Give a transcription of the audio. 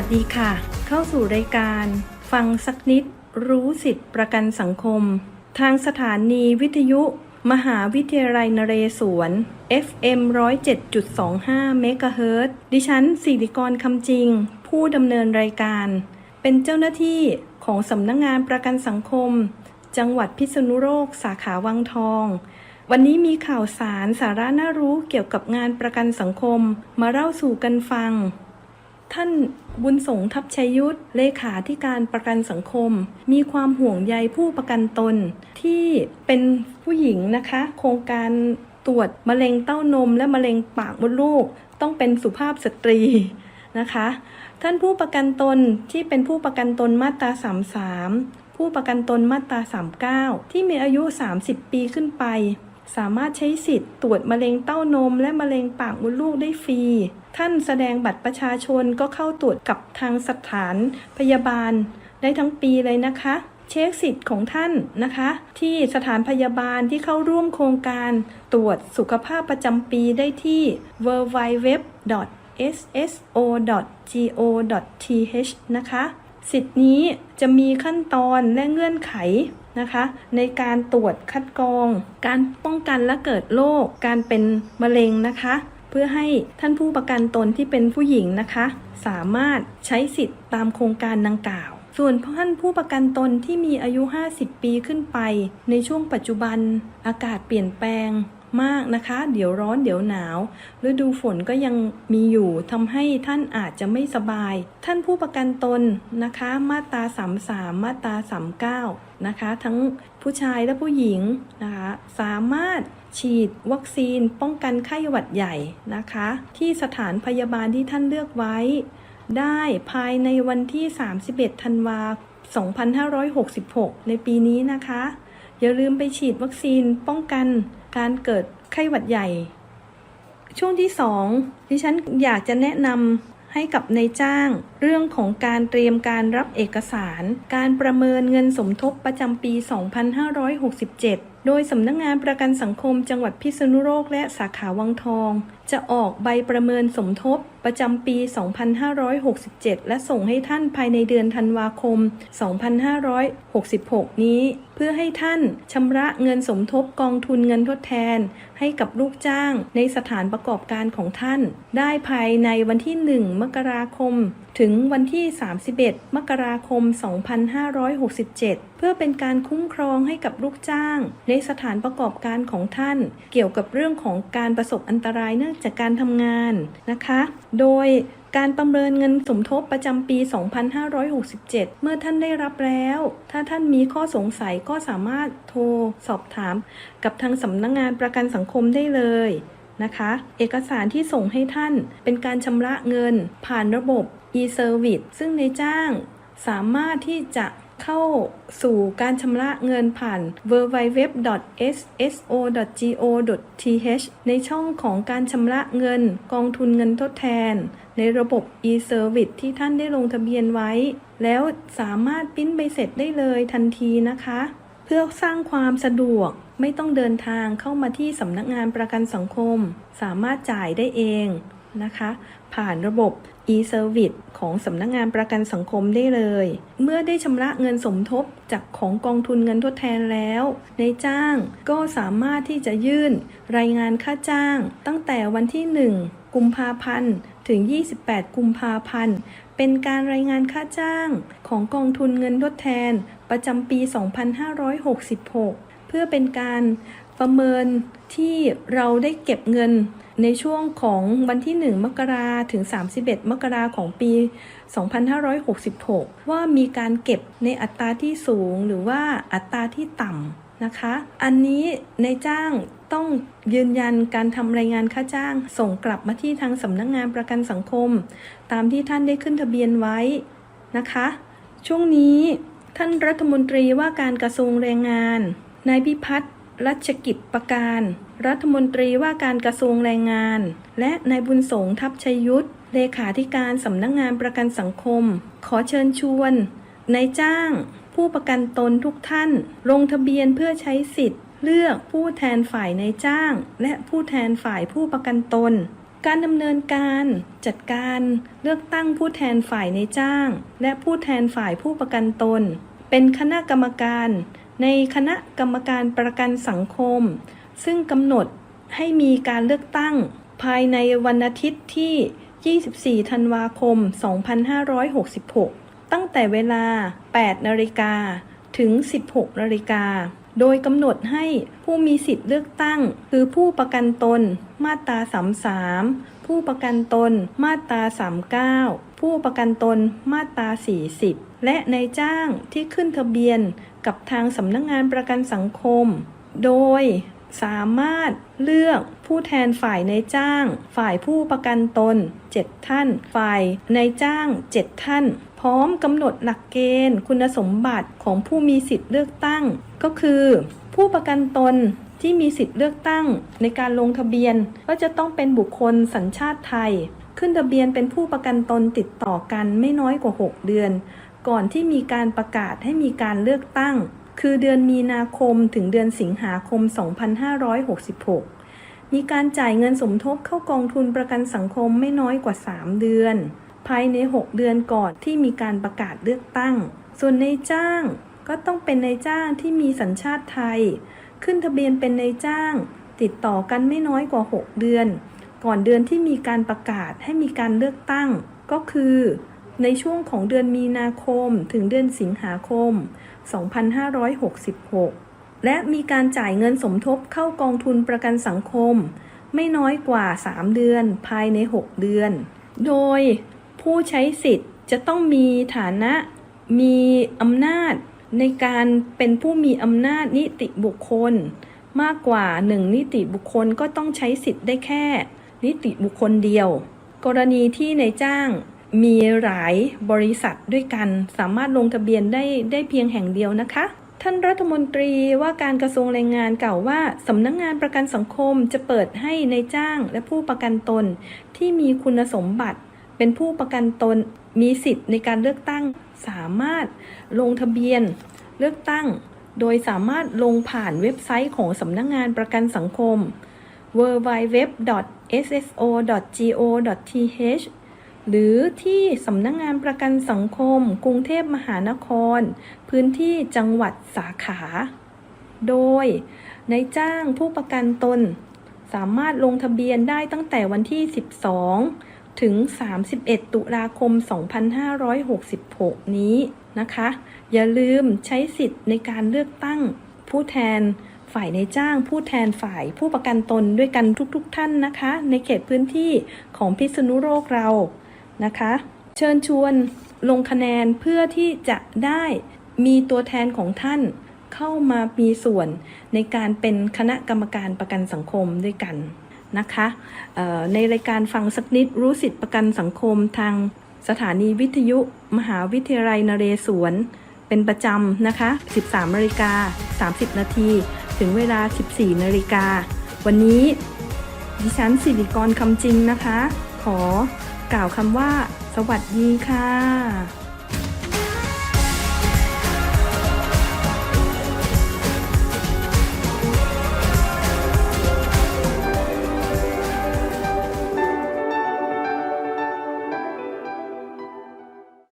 วัสดีค่ะ เข้าสู่รายการ ฟังสักนิด รู้สิทธิประกันสังคม ทางสถานีวิทยุ มหาวิทยาลัยนเรศวร FM 107.25เมกะเฮิรตซ์ดิฉันสิริกรคำจริง ผู้ดำเนินรายการ เป็นเจ้าหน้าที่ของสำนักงงานประกันสังคม จังหวัดพิษณุโลกสาขาวังทอง วันนี้มีข่าวสารสาระน่ารู้เกี่ยวกับงานประกันสังคม มาเล่าสู่กันฟัง ท่านบุญสงทัพชัยยุทธเลขาธิการประกันสังคม มีความห่วงใยผู้ประกันตน ที่เป็นผู้หญิงนะคะ โครงการตรวจมะเร็งเต้านม และมะเร็งปากมดลูก ต้องเป็นสุภาพสตรีนะคะ ท่านผู้ประกันตนที่เป็นผู้ประกันตนมาตรา 33 ผู้ประกันตนมาตรา 39 ที่มีอายุ 30 ปีขึ้นไป สามารถใช้สิทธิ์ตรวจมะเร็งเต้านม และมะเร็งปากมดลูกได้ฟรี ท่านแสดงบัตรประชาชนก็เข้าตรวจกับทางสถานพยาบาล ได้ทั้งปีเลยนะคะ เช็คสิทธิ์ของท่านนะคะ ที่สถานพยาบาลที่เข้าร่วมโครงการตรวจสุขภาพประจำปีได้ที่ www.sso.go.th นะคะ สิทธิ์นี้จะมีขั้นตอนและเงื่อนไข นะคะ ในการตรวจคัดกรอง การป้องกันและเกิดโรคการเป็นมะเร็งนะคะ เพื่อให้ท่านผู้ประกันตนที่เป็นผู้หญิงนะคะ สามารถใช้สิทธิ์ตามโครงการดังกล่าวส่วนท่านผู้ประกันตนที่มีอายุ 50 ปีขึ้นไป ในช่วงปัจจุบันอากาศเปลี่ยนแปลง มากนะคะ เดี๋ยวร้อนเดี๋ยวหนาวฤดูฝนก็ยังมีอยู่ทำให้ท่านอาจจะไม่สบาย ท่านผู้ประกันตนนะคะ มาตรา33 มาตรา39 นะคะ ทั้งผู้ชายและผู้หญิงนะคะ สามารถฉีดวัคซีนป้องกันไข้หวัดใหญ่นะคะ ที่สถานพยาบาลที่ท่านเลือกไว้ ได้ภายในวันที่ 31 ธันวา2566 ในปีนี้นะคะ อย่าลืมไปฉีดวัคซีนป้องกันการเกิดไข้หวัดใหญ่ ช่วงที่ 2 ดิฉันอยากจะแนะนำให้กับนายจ้าง เรื่องของการเตรียมการรับเอกสาร การประเมินเงินสมทบประจำปี 2567 โดยสำนักงงานประกันสังคมจังหวัดพิษณุโลกและสาขาวังทอง จะออกใบประเมินสมทบ ประจำปี 2567 และส่งให้ท่านภายในเดือนธันวาคม 2566 นี้ เพื่อให้ท่านชำระเงินสมทบกองทุนเงินทดแทน ให้กับลูกจ้างในสถานประกอบการของท่าน ได้ภายในวันที่ 1 มกราคม ถึงวันที่ 31 มกราคม 2567 เพื่อเป็นการคุ้มครองให้กับลูกจ้าง ในสถานประกอบการของท่าน เกี่ยวกับเรื่องของการประสบอันตรายเนื่องจากการทำงานนะคะ โดยการประเมินเงินสมทบประจำปี 2567 เมื่อท่านได้รับแล้ว ถ้าท่านมีข้อสงสัยก็สามารถโทรสอบถาม กับทางสำนักงงานประกันสังคมได้เลย นะคะ เอกสารที่ส่งให้ท่านเป็นการชำระเงินผ่านระบบ e-service ซึ่งในจ้างสามารถที่จะเข้าสู่การชำระเงินผ่าน www.sso.go.th ในช่องของการชำระเงินกองทุนเงินทดแทน ในระบบ e-service ที่ท่านได้ลงทะเบียนไว้ แล้วสามารถปิ้นใบเสร็จได้เลยทันทีนะคะ เพื่อสร้างความสะดวก ไม่ต้องเดินทางเข้ามาที่สำนักงานประกันสังคม สามารถจ่ายได้เองนะคะ ผ่านระบบ e-service ของสำนักงงานประกันสังคมได้เลย เมื่อได้ชำระเงินสมทบจากของกองทุนเงินทดแทนแล้วในจ้างก็สามารถที่จะยื่นรายงานค่าจ้าง ตั้งแต่วันที่ 1 กุมภาพันธ์ ถึง 28 กุมภาพันธ์ เป็นการรายงานค่าจ้างของกองทุนเงินทดแทน ประจำปี 2566 เพื่อเป็นการประเมินที่เราได้เก็บเงินในช่วงของวันที่ 1 มกราถึง 31 มกราของปี 2566 ว่ามีการเก็บในอัตราที่สูงหรือว่าอัตราที่ต่ำนะคะ อันนี้ในจ้างต้องยืนยันการทำรายงานค่าจ้าง ส่งกลับมาที่ทางสำนักงงานประกันสังคม ตามที่ท่านได้ขึ้นทะเบียนไว้นะคะ ช่วงนี้ท่านรัฐมนตรีว่าการกระทรวงแรงงาน นายพิพัฒน์รัชกิจประการ รัฐมนตรีว่าการกระทรวงแรงงาน และนายบุญสงทัพชัยยุทธเลขาธิการสำนักงงานประกันสังคม ขอเชิญชวนนายจ้าง ผู้ประกันตนทุกท่าน ลงทะเบียนเพื่อใช้สิทธิ์ เลือกผู้แทนฝ่ายนายจ้าง และผู้แทนฝ่ายผู้ประกันตน การดำเนินการจัดการเลือกตั้งผู้แทนฝ่ายในจ้าง และผู้แทนฝ่ายผู้ประกันตน เป็นคณะกรรมการ ในคณะกรรมการประกันสังคม ซึ่งกำหนดให้มีการเลือกตั้งภายในวันอาทิตย์ที่ 24 ธันวาคม 2566 ตั้งแต่เวลา 8 นาฬิกา ถึง 16 นาฬิกา โดยกำหนดให้ผู้มีสิทธิ์เลือกตั้ง คือผู้ประกันตน มาตรา33 ผู้ประกันตน มาตรา39 ผู้ประกันตน มาตรา40 และนายจ้างที่ขึ้นทะเบียน กับทางสำนักงงานประกันสังคม โดยสามารถเลือกผู้แทนฝ่ายในจ้าง ฝ่ายผู้ประกันตน 7 ท่าน ฝ่ายในจ้าง 7 ท่าน พร้อมกำหนดหลักเกณฑ์ คุณสมบัติของผู้มีสิทธิ์เลือกตั้ง ก็คือ ผู้ประกันตนที่มีสิทธิ์เลือกตั้ง ในการลงทะเบียนก็จะต้องเป็นบุคคลสัญชาติไทย ขึ้นทะเบียนเป็นผู้ประกันตนติดต่อกันไม่น้อยกว่า 6 เดือน ก่อนที่มีการประกาศให้มีการเลือกตั้ง คือเดือนมีนาคมถึงเดือนสิงหาคม 2566 มีการจ่ายเงินสมทบเข้ากองทุนประกันสังคมไม่น้อยกว่า 3 เดือน ภายใน 6 เดือนก่อนที่มีการประกาศเลือกตั้ง ส่วนในจ้างก็ต้องเป็นในจ้างที่มีสัญชาติไทย ขึ้นทะเบียนเป็นในจ้าง ติดต่อกันไม่น้อยกว่า 6 เดือน ก่อนเดือนที่มีการประกาศให้มีการเลือกตั้ง ก็คือ ในช่วงของเดือนมีนาคมถึงเดือนสิงหาคม 2566 และมีการจ่ายเงินสมทบเข้ากองทุนประกันสังคม ไม่น้อยกว่า 3 เดือนภายใน 6 เดือน โดยผู้ใช้สิทธิ์จะต้องมีฐานะมีอำนาจในการเป็นผู้มีอำนาจนิติบุคคล มากกว่า 1 นิติบุคคลก็ต้องใช้สิทธิ์ได้แค่ นิติบุคคลเดียว กรณีที่ในายจ้าง มีหลายบริษัทด้วยกัน สามารถลงทะเบียนได้ได้เพียงแห่งเดียวนะคะ ท่านรัฐมนตรีว่าการกระทรวงแรงงานกล่าวว่าสำนักงงานประกันสังคมจะเปิดให้ในจ้างและผู้ประกันตน ที่มีคุณสมบัติ เป็นผู้ประกันตนมีสิทธิ์ในการเลือกตั้ง สามารถลงทะเบียนเลือกตั้ง โดยสามารถลงผ่านเว็บไซต์ของสำนักงงานประกันสังคม www.sso.go.th หรือที่สำนักงงานประกันสังคม กรุงเทพมหานคร พื้นที่จังหวัดสาขา โดยในายจ้างผู้ประกันตน สามารถลงทะเบียนได้ตั้งแต่วันที่ 12 ถึง 31 ตุลาคม 2566 นี้นะคะ อย่าลืมใช้สิทธิ์ในการเลือกตั้งผู้แทนฝ่ายในจ้างผู้แทนฝ่ายผู้ประกันตนด้วยกันทุกๆทท่านนะคะ ในเขตพื้นที่ของพิษณุโลกเรา นะคะ เชิญชวนลงคะแนนเพื่อที่จะได้มีตัวแทนของท่านเข้ามามีส่วนในการเป็นคณะกรรมการประกันสังคมด้วยกันนะคะในรายการฟังสักนิดรู้สิทธิประกันสังคมทางสถานีวิทยุมหาวิทยาลัยนเรศวร เป็นประจำนะคะ 13นาฬิกา30 นาที ถึงเวลา 14นาฬิกา วันนี้ดิฉันสิริกรคำจริงนะคะ ขอ กล่าวคำว่า สวัสดีค่ะ